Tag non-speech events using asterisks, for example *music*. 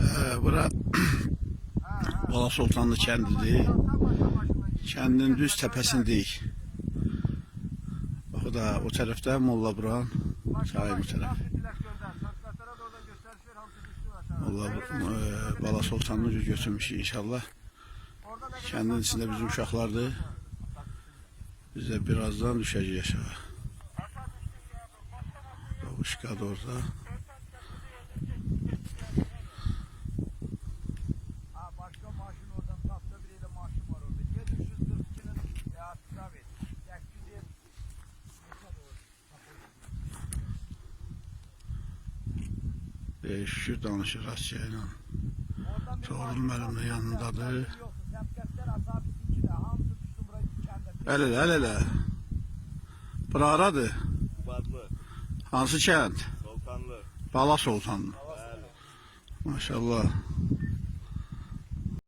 Ee, bura *clears throat* Bala Sultanlı kendidir. Kendin düz tepesindeyik. Bak o da o tarafta Molla Buran. Bu taraf. Molla e, Bala Sultanlı götürmüş inşallah. Kendinin içinde bizim uşaqlardır. Biz birazdan düşeceğiz aşağı. Babuşka da orada. Yoksa Semketler hesap ikinci de hamısı düştü buraya kendi. El ele el ele. Bura aradır. Hansı kənd? Sultanlı. Bala Sultan. Bəli. Maşallah.